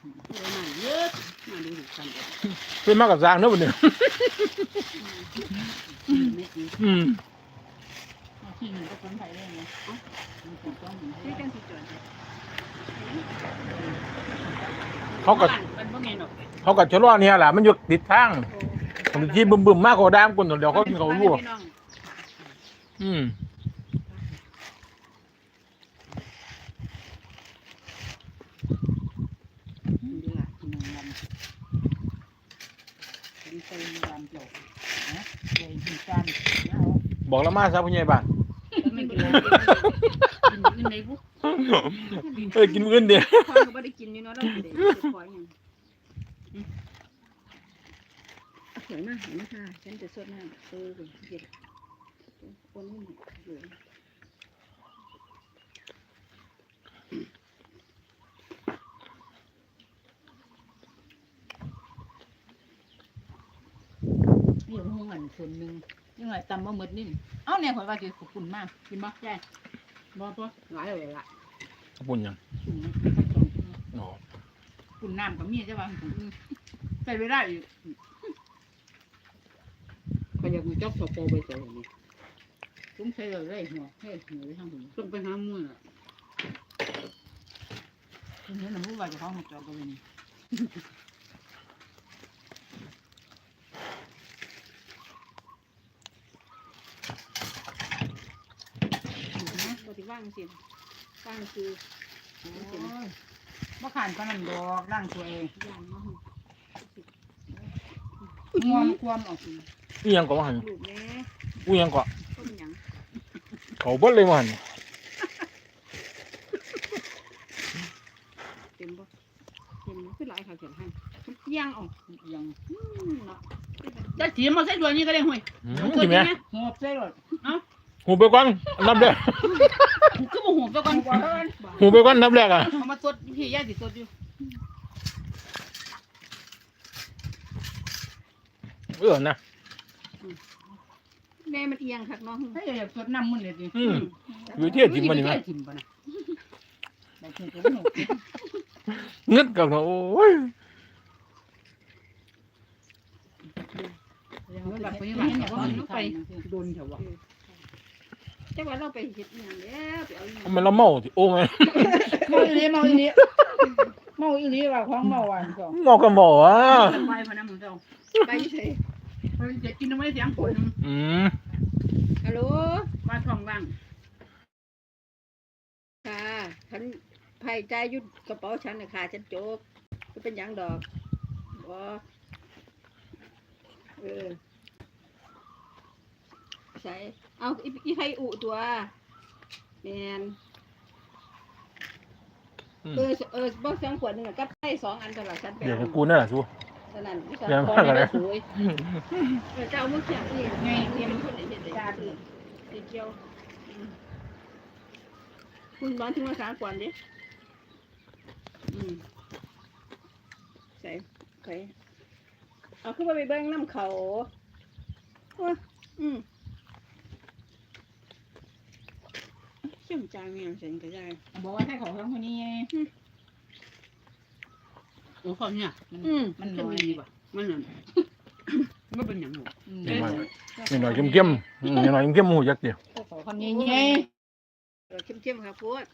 เลยมาเยอะมาดูดูกันเดี๋ยวเป็นมากับสร้างเนอะวันนี้ไม่กินอืมที่หนึ่งก็คนไทยได้ไงเอ้ามันถูกต้องเหมือนที่กักันนสิจวนเขาก็มันบ่แม่นหรอกเขาก็ชะลอเนี่ยแหละมันอยู่ติดทางผมที่บึมบึมมากกว่าดามคนเดี๋ยวเขาเขาลวกอืม นี่ล่ะที่หนึ่งลำเป็นเตยลำโจกนะเตยกินกันเอา บอกแล้วมาซะผู้ใหญ่บ้านไม่กินเลยกินกินบุกเอ้ยกินมื้อเดียวอก็บ่ได้กินอยู่เนาะเราสิได้ขอยังเอาเขียมาเห็นไหมคะฉันจะสดน้ำเออเย็นคนนี้อ นี่ห้องอันส่วนหนึ่งยังไงตำบะหมดนี่เอ้าเนี่ยข่อยว่าจะขอบคุณมากกินบ่ได้บ่บ่หลายเลยล่ะขอบคุณยังคุณนะอ๋อคุณน้ำกับมีใช่ป่ะใส่ไปได้อีกก็อยากมีจอกสโปไปใส่นี่ตุ้มใส่เลยเลยหัวเฮ้ยหัวไปทางหูต้องไปหามื้อน่ะทีนี้น้ำมูว่าจะเข้าหัวจอกันเลยนี่ บ่สิว่างสิว่างคือโอ้ยบ่ขานปานนั้นดอกร่างตัวเองย่านเนาะงวมความออกสินี่ยังก็ว่าหันลูกแม่กูยังก็ต้มหยังเขาเบิดเลยว่าหันเต็มบ่เต็มคือหลายค่ะเขียนให้ย่างออกยังอืมเนาะจะถีบมาใส่ตัวนี้ก็ได้ห่วยอืมกินไหมหอบใส่รถหูไปก่อนอันนับแรกคือ บ่หูไปก่อนหูไปก่อนนับแรกอะเอามาสดพี่ย่าสิสดอยู่เออนะแม่มันเอียงคักเนาะถ้าอยากสดน้ำมันเลยดิอืมอยู่เที่ยวกินมันนี่ไหมทิมปะนะได้เที่ยวกินบ่หูเงึดกับเขาโอ้ยเมื่อแบบไปยังไงเนี่ยว่ามันไปโดนเถอะวะ จังว่าเราไปเฮ็ดอีหยังแล้วไปเอาอีหยังทำไมเราเมาสิโอ้ไหมเมาอีหลีเมาอีหลีเมาอีหลีว่าของเมาหวานก็เมาก็เมาอะไปพนันมึงเจ้าไปไสเฮ้ยจะกินทำไมเสียงฝนอืมฮัลโหลมาท้องว่างค่ะฉันไผจ่ายอยู่กระเป๋าฉันน่ะค่ะฉันโจกก็เป็นหยังดอกบ่เออ ใช่เอาอีอีไผอุตัวแม่นอืมเออเออบ่สองขวดหนึงอะกับไผสองอันตลอดฉันไปเดี๋ยวเอา กูนั่นแหละสู้ฉะนั้นวิชาเดี๋ยวพอมาไม่เลได้ยสวยเออเจ้ามือเขียงนี่ไงเรียนคนไหนเห็นได้ยาดีดีเจียวอืมคุณร้อนถึงมาสามกวนดิอืมใส่ใส่เอาขึ้นมาไปเบิ้งน้ำเขาโอ้ยอืม เชื่อมจางเมียงเสียงก็ได้บอกว่าให้ของทั้งคนนี้ไงโอ้ความเนี่ยมันอืมมันน้อยดีกว่ามันนั่นไม่เป็นอย่างหรอกอืมนี่หน่อยนี่หน่อยเข้มๆอืมนี่หน่อยเข้มๆหูยักษ์เดียวของคนนี้ไงเออเข้มๆครับพูด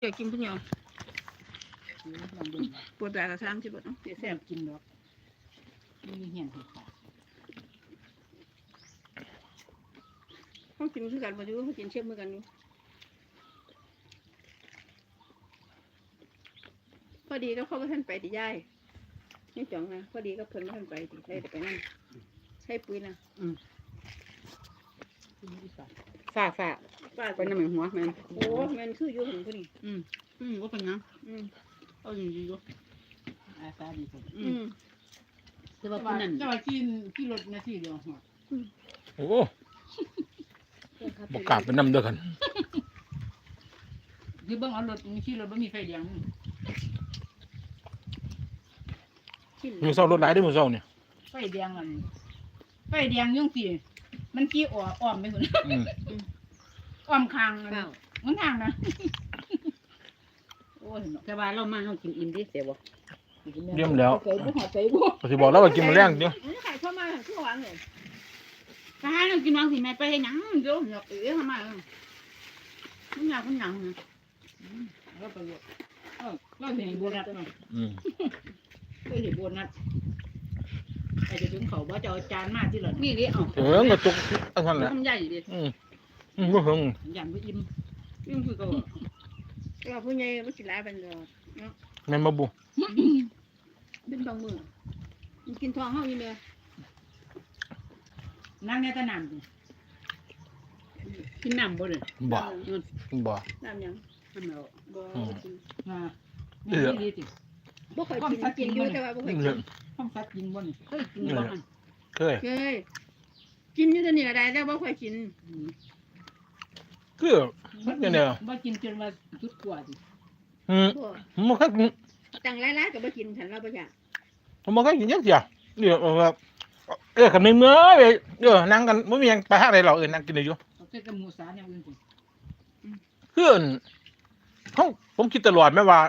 เดี๋ยวกินเพิ่งยังปวดแบบกระซ้ำสิบดเนาะเสียแซ่บกินดอกมีเหี่ยนหั วขาต้องกินคือกันมาดูเขากินเชื่อมมือกันอยู่พอดีก็เขาก็ท่านไปที่ย่ายนี่จ่องนะพอดีก็เพิ่นก็ท่านไปที่ได้แต่ไปนั่นใช่ปุ๋ยนะฝากฝากป้าไปน้ำมันหัวแมนโอ้แมนคืออยู่ถึงพอดีอืมอืมว่าเป็นยังอืมเอาอย่างนี้ก็อาซาดีสุดอืมแต่ว่าคนนั้นจะมากินที่รถนาทีเดียวหัวโอ้ บอกกลับไปนำเด้อกันคือเบิ่งเอารถมีที่รถไม่มีไฟแดงชิ้นมือเศร้ารถหลายได้อมือเศร้าเนี่ยไฟแดงอันไฟแดงยังสีมันกี้อ้อมอ้อมไปคนอืมอ้อมคางอันเปล่ามันทางนะโอ้เห็นเนาะแต่ว่าเรามาเฮากินอิ่มดิเสียบ่เยี่ยมแล้วใส่บุหอใส่บุก็สิบอกแล้วว่ากินมื้อแรงเด้ออันนี้ไข่เข้ามาคือหวานเลย ถ้าหาเรากินวางสิแม่ไปเฮ็ดหยังเดี๋ยวอยากเอ๋ทำไมเออมันอยากมันหยังนะแล้วไปเลยเออเราเห็นโบนัสเนาะอืมเคยเห็นโบนัสไอ้จะถึงเขาว่าจะเอาจานมาที่หลังนี่ดิเอ้าเออก็ตกอันนั้นแหละทำใหญ่ดิอืมอืมบ่เฮิงอย่างไม่อิ่มยิ่งคือเก็แต่ว่าผู้ใหญ่ไม่กินหลายเป็นเลยแม่นบ่บุเป็นบางมื้อมันกินทองเฮาอยู่แม่ นั่งในตะนานดิกินน้ำบ่เลยบ่บ่น้ำหยังน้ำเราบ่อืมกินอ่าเออดีสิบ่เคยกินกินอยู่แต่ว่าบ่เคยเอกิอนห้องซัดกินบ่นี่เคยกินบ่อันเคยเคยกินอยู่แต่นี่ก็ได้แต่บ่เคยกินคือมันจังได๋บ่กินจนว่าจุดกว่าดิอืมบ่ผมบ่เคยกินตังหลายๆก็บ่กินฉันเราบ่อยากผมบ่เคยกินจักเที่ยเดี๋ยวเอาว่า เออกันเมื่อยๆไปเด้อนั่งกันบ่มีหยังไปทางใดหรอกเออนั่งกินได้อยู่เอาใส่กับหมูสาอย่างอื่นสิคืออั่นเฮาผมคิดตลอดแม่ว่า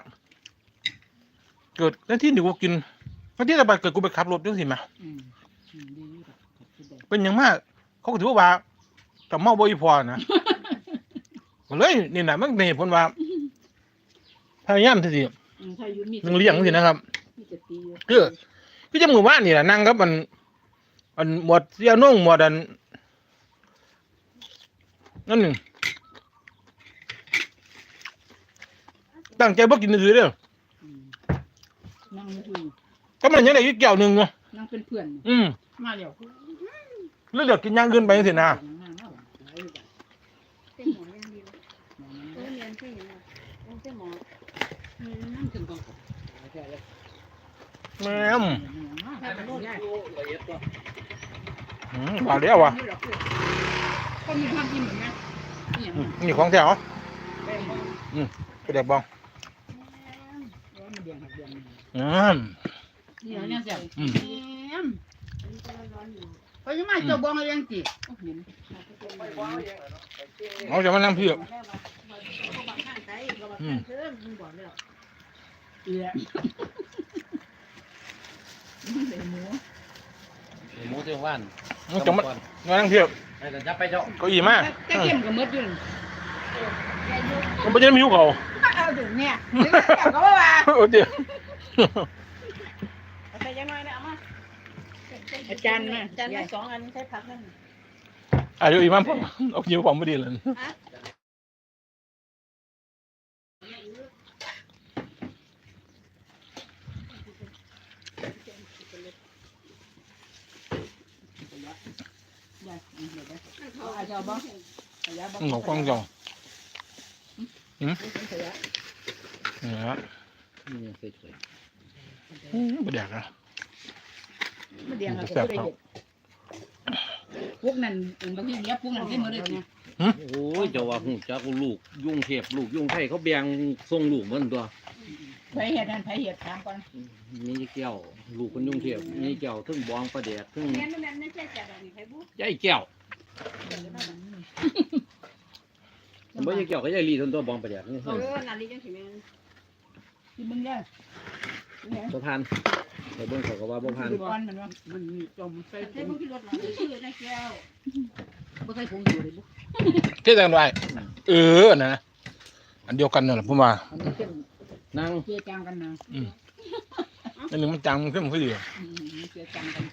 เกิดในที่นี่กูกินในที่ต่อไปเกิดกูไปขับรถจังซี่แหมอืมอืมดีอยู่ดอกคิดได้เป็นหยังมาก เขาก็ถือว่าแต่เมาบ่อีพอนะก็เลยนี่น่ะมันในผลว่าพยายามที่สิอืมถ้าอยู่มีนึงเลี้ยงสินะครับมีสติอยู่คือคือจะหมู่บ้านนี่แหละนั่งกับมัน อันหมวดเสียนุ่งหมวดอันนั่นหนึ่งตั้งใจบ่กินซื่อๆเด้ออืมนั่งอยู่ก็มันยังได้อีกแก้วหนึงเนาะนั่งเป็นเพื่อนอืมมาแล้วเลือกกินอย่างอื่นไปจังซี่นะนั่งเอาหลายอยู่จ้ะเป็นหมออย่างเดียวนั่งเอเอาอเรียนใช่หยังบ่เป็นหมออืมน้ำถึงก่อนแม่มถ้าเป็น โรคได้อืมว่าแล้วว่ะก็มีความกินเหมือนกันนี่อย่างอืนั้มนนี่ของแท้เหรอแป้งมันไปเด็กบองร้อนมันเดียงหักเดียงอืมนี่เหรอเนี่ยแซ่บอืมแหมไปยังมาเจ้าบองอะไรยังจิโอ้เห็นเอาจะมานั่งพี่อะอืมเอือใส่ หมูหมูเสียงว่านเอาจะมามานั่งพี่อะไอ้แต่จับไปเจ้าเก้าอี้มาแต่เข้มกับมดอยู่มันบ่ได้มีหิวเขาเอาถึงเนี่ยถึงแล้วก็ว่า โอ้เดี๋ยวใส่ยังน้อยนะเอามาอาจารย์มาจานละสองอันใช้ผักนั่นอะเดี๋ยวอีกมันผมเอาหิวผมไม่ดีเลย เอาอาจารย์บ้างขยะบ้างหนูกว้างจังขยะเนี่ยฮะนี่ยังใส่ถ้วยอืมบ่แดกนะมาเดียงเราก็ได้เห็ดพวกนั้นบางทีเนี้ยพวกนั้นได้มาเลยเนี่ยโอ้ยเจ้าว่าหูจักลูกยุ่งเทพลูกยุ่งไทยเขาแบ่งส่งลูกมันตัวไผเห็ดนั่นไผเห็ดถามก่อนนี่แก้วลูกคนยุ่งเทพนี่แก้วทึ่งบองประเดกทึ่งแม่นแม่น ไม่ใช่จัดอันนี้ให้บุยายแก้วบ่ยายแก้วก็ยายลีทนตัวบองประเดกนี่เออนาลีจังสิแม่นที่มึงได้เนี่ยบ่ผ่านไปเบิ่งเขาก็ว่าบ่ผ่านก้อนมันว่ามันมีจมใส่ใช้บุกี่รถหรอชื่อได้แก้วบ่ใส่ผงอยู่เลยบุเท่จังด้วยเออนะอันเดียวกันนั่นแหละผมว่าอันนี้เข้มนั่งเจียจางกันนะอันหนึงมันจังมันขึ้นมันขึ้นดีอืมเจียจางกัน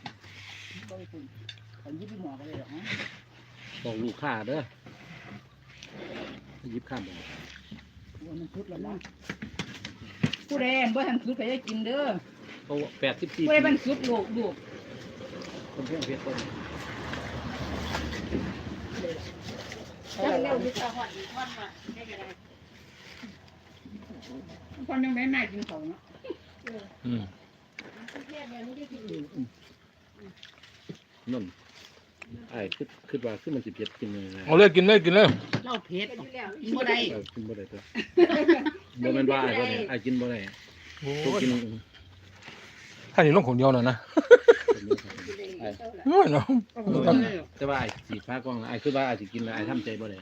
ก็ไปคุยผมยิบหัวกันเลยหรอกนะ บอกลูกค้าเด้อหยิบข้ามบ่ว่ามันชุดแล้วนะผู้ใดบ่ทันชุดก็จะกินเด้อเขา84ผู้ใดมันชุดลูกลูกคนเพียงเพชรคนจังเร็วมีตาหอดอีกวันว่าได้ก็ได้คนยังไม่น่ากินเขาเนาะอืมแค่แบบนี้ ได้กินอยู่นั่นไอ้คิดคิดว่าคือมันสิเผ็ดกินยังไงเอาเลยกินเลยกินเลยเหล้าเผ็ดอยู่แล้วกินบ่ได้เออกินบ่ได้ตัวบ่แม่นว่าไอ้บ่ได้ไอ้กินบ่ได้โอ้ตัวกินถ้านี่ลงของเดียวหน่อยนะโอ้ยเนาะแต่ว่าไอ้สีฟ้ากล้องไอ้คือว่าไอ้สิกินแล้วไอ้ทำใจบ่ได้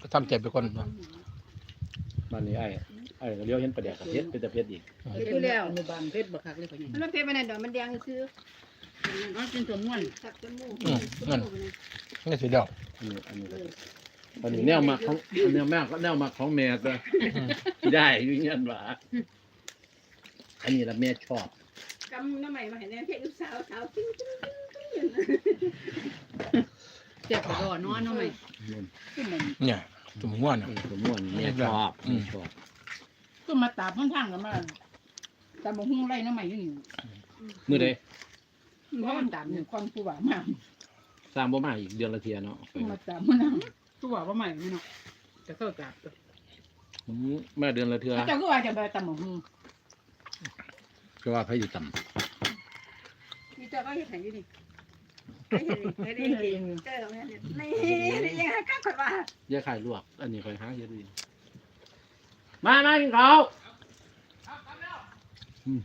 ก็ทำใจไปก่อนเนาะบ้านนี้ไอ้ไอ้เลี้ยวเห็นประเดี๋ยวกับเพชรเป็นแต่เพชรอีกเฮ็ดแล้วอนุบาลเพชรบักคักเลยพ่อใหญ่มันไม่เพชรไปไหนดอกมันแดงซื้อ ก็กินตัวม่วนสักจมูกอืมนั่น นี่สิเดียอันนี้อันนี้ก็อันนี้แนวมาของอันนี้แม่ก็แนวมาของแม่ตัวได้อยู่เงี้ยหว่าอันนี้ละแม่ชอบกำน้ำใหม่มาเห็นแน่เพชรลูกสาวสาวติ้งติ้งติ้งเจ็บกระดดนอนนาะไหมขึ้นมันเนี่ยตุ่มง่วนอืมสมมติแม่ชอบอืแม่ชอบก็มาตามข้างๆกันมาตาบ่ฮู้งไรน้ำใหม่อยู่นี่มือใด เพราะมันตามนี่ความผู้ว่ามาสร้างบ่มาอีกเดือนละเทียเนาะมาตามมันนตัวว่าใหม่ไม่เนาะจะเข้ากราบตัวอืมมาเดือนละเทือเจ้าก็ว่าจะไปตามบ่ฮู้ก็ว่าพระอยู่ต่มีเจ้าก็เห็นไหนอยู่นี่ไม่เห็นเลยไม่ได้เห็นเจ้าเนี่ยนี่นี่ยังไงก้าวขว่าำแยกไข่ลวก อันนี้คอยหาเยอะดีมามากินข้าวอืม